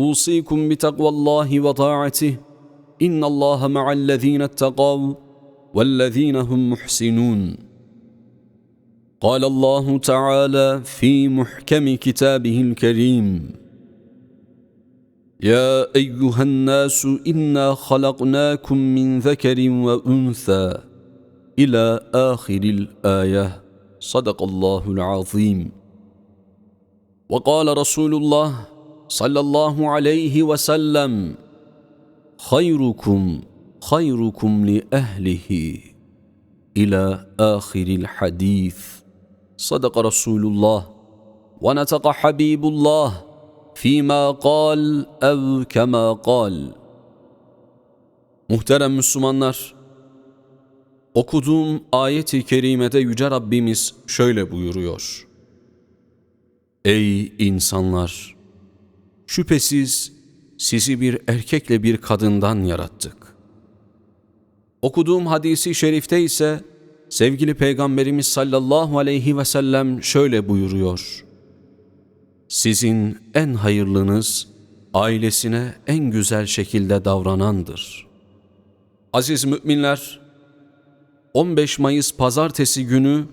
أوصيكم بتقوى الله وطاعته. إن الله مع الذين اتقوا والذين هم محسنون. قال الله تعالى في محكم كتابه الكريم يا أيها الناس إنا خلقناكم من ذكر وأنثى إلى آخر الآية. صدق الله العظيم. وقال رسول الله sallallahu aleyhi ve sellem hayrukum hayrukum li ehlihi ila ahiril hadis sadaka Resulullah ve netaka Habibullah fîmâ kal ev kemâ kal Muhterem Müslümanlar, okuduğum ayet-i kerimede Yüce Rabbimiz şöyle buyuruyor. Ey insanlar! Şüphesiz sizi bir erkekle bir kadından yarattık. Okuduğum hadisi şerifte ise sevgili Peygamberimiz sallallahu aleyhi ve sellem şöyle buyuruyor. Sizin en hayırlınız ailesine en güzel şekilde davranandır. Aziz müminler, 15 Mayıs pazartesi günü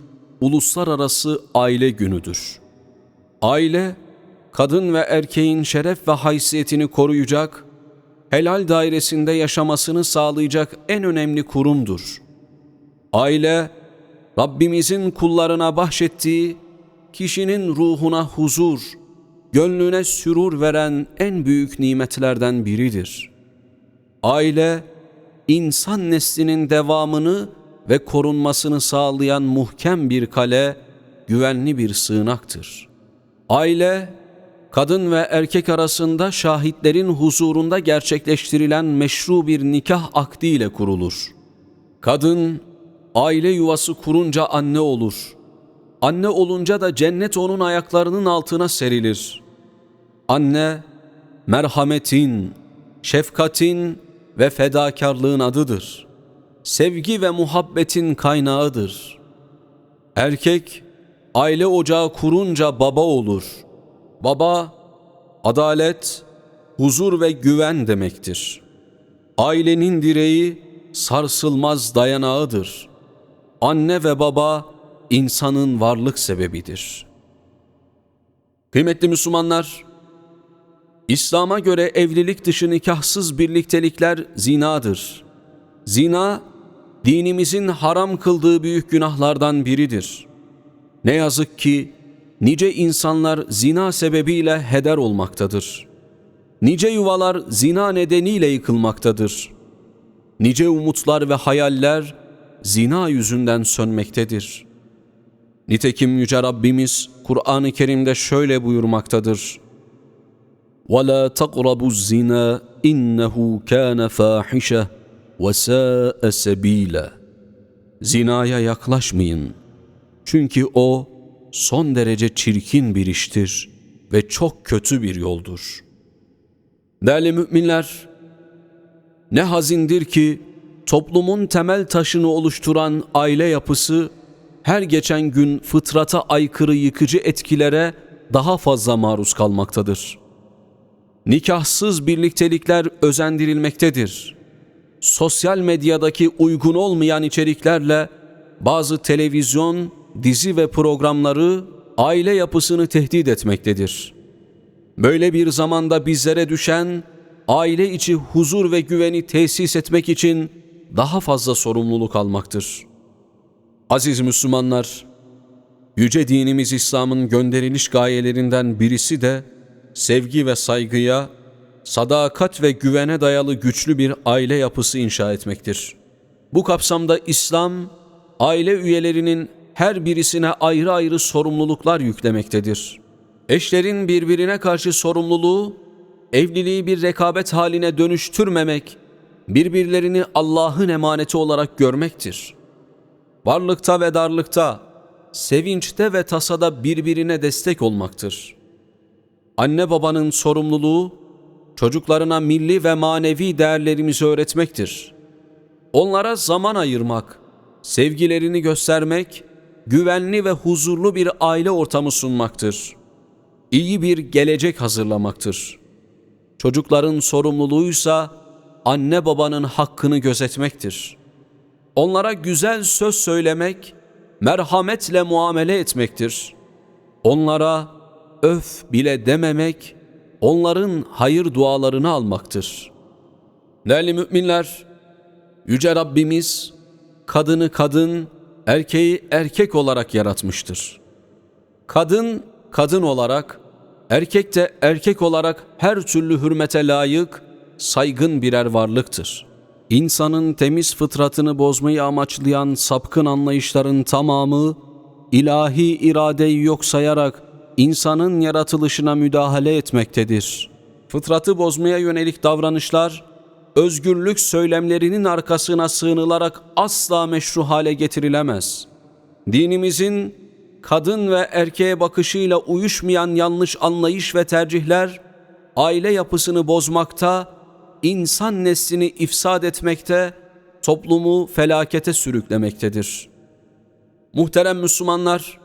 uluslararası aile günüdür. Aile, kadın ve erkeğin şeref ve haysiyetini koruyacak, helal dairesinde yaşamasını sağlayacak en önemli kurumdur. Aile, Rabbimizin kullarına bahşettiği, kişinin ruhuna huzur, gönlüne sürur veren en büyük nimetlerden biridir. Aile, insan neslinin devamını ve korunmasını sağlayan muhkem bir kale, güvenli bir sığınaktır. Aile, kadın ve erkek arasında şahitlerin huzurunda gerçekleştirilen meşru bir nikah akdiyle kurulur. Kadın, aile yuvası kurunca anne olur. Anne olunca da cennet onun ayaklarının altına serilir. Anne, merhametin, şefkatin ve fedakarlığın adıdır. Sevgi ve muhabbetin kaynağıdır. Erkek, aile ocağı kurunca baba olur.'' Baba, adalet, huzur ve güven demektir. Ailenin direği sarsılmaz dayanağıdır. Anne ve baba insanın varlık sebebidir. Kıymetli Müslümanlar, İslam'a göre evlilik dışı nikahsız birliktelikler zinadır. Zina, dinimizin haram kıldığı büyük günahlardan biridir. Ne yazık ki nice insanlar zina sebebiyle heder olmaktadır. Nice yuvalar zina nedeniyle yıkılmaktadır. Nice umutlar ve hayaller zina yüzünden sönmektedir. Nitekim Yüce Rabbimiz Kur'an-ı Kerim'de şöyle buyurmaktadır. وَلَا تَقْرَبُوا الزِّنَا اِنَّهُ كَانَ فَاحِشَةً وَسَاءَ سَب۪يلًا Zinaya yaklaşmayın. Çünkü o son derece çirkin bir iştir ve çok kötü bir yoldur. Değerli müminler, ne hazindir ki toplumun temel taşını oluşturan aile yapısı her geçen gün fıtrata aykırı yıkıcı etkilere daha fazla maruz kalmaktadır. Nikahsız birliktelikler özendirilmektedir. Sosyal medyadaki uygun olmayan içeriklerle bazı televizyon dizi ve programları aile yapısını tehdit etmektedir. Böyle bir zamanda bizlere düşen aile içi huzur ve güveni tesis etmek için daha fazla sorumluluk almaktır. Aziz Müslümanlar, yüce dinimiz İslam'ın gönderiliş gayelerinden birisi de sevgi ve saygıya, sadakat ve güvene dayalı güçlü bir aile yapısı inşa etmektir. Bu kapsamda İslam, aile üyelerinin her birisine ayrı ayrı sorumluluklar yüklemektedir. Eşlerin birbirine karşı sorumluluğu, evliliği bir rekabet haline dönüştürmemek, birbirlerini Allah'ın emaneti olarak görmektir. Varlıkta ve darlıkta, sevinçte ve tasada birbirine destek olmaktır. Anne babanın sorumluluğu, çocuklarına milli ve manevi değerlerimizi öğretmektir. Onlara zaman ayırmak, sevgilerini göstermek, güvenli ve huzurlu bir aile ortamı sunmaktır. İyi bir gelecek hazırlamaktır. Çocukların sorumluluğuysa anne babanın hakkını gözetmektir. Onlara güzel söz söylemek, merhametle muamele etmektir. Onlara öf bile dememek, onların hayır dualarını almaktır. Değerli müminler, Yüce Rabbimiz kadını kadın, erkeği erkek olarak yaratmıştır. Kadın kadın olarak, erkek de erkek olarak her türlü hürmete layık, saygın birer varlıktır. İnsanın temiz fıtratını bozmayı amaçlayan sapkın anlayışların tamamı, ilahi iradeyi yok sayarak insanın yaratılışına müdahale etmektedir. Fıtratı bozmaya yönelik davranışlar, özgürlük söylemlerinin arkasına sığınılarak asla meşru hale getirilemez. Dinimizin kadın ve erkeğe bakışıyla uyuşmayan yanlış anlayış ve tercihler, aile yapısını bozmakta, insan neslini ifsad etmekte, toplumu felakete sürüklemektedir. Muhterem Müslümanlar,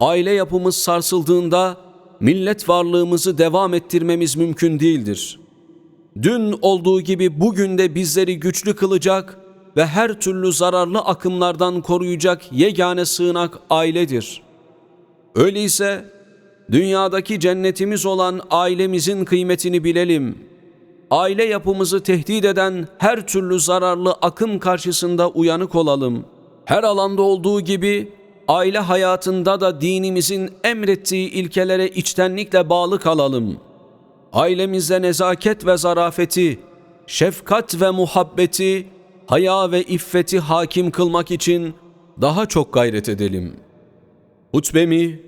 aile yapımız sarsıldığında millet varlığımızı devam ettirmemiz mümkün değildir. Dün olduğu gibi bugün de bizleri güçlü kılacak ve her türlü zararlı akımlardan koruyacak yegane sığınak ailedir. Öyleyse dünyadaki cennetimiz olan ailemizin kıymetini bilelim. Aile yapımızı tehdit eden her türlü zararlı akım karşısında uyanık olalım. Her alanda olduğu gibi aile hayatında da dinimizin emrettiği ilkelere içtenlikle bağlı kalalım. Ailemizde nezaket ve zarafeti, şefkat ve muhabbeti, haya ve iffeti hakim kılmak için daha çok gayret edelim. Hutbemi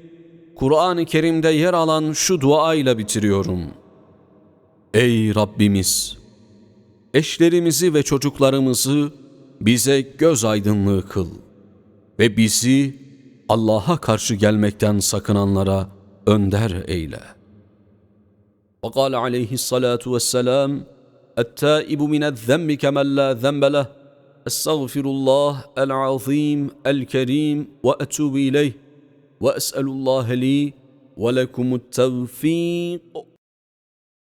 Kur'an-ı Kerim'de yer alan şu dua ile bitiriyorum. Ey Rabbimiz! Eşlerimizi ve çocuklarımızı bize göz aydınlığı kıl ve bizi Allah'a karşı gelmekten sakınanlara önder eyle. وقال عليه الصلاة والسلام التائب من الذنب كمن لا ذنب له أستغفر الله العظيم الكريم وأتوب إليه وأسأل الله لي ولكم التوفيق.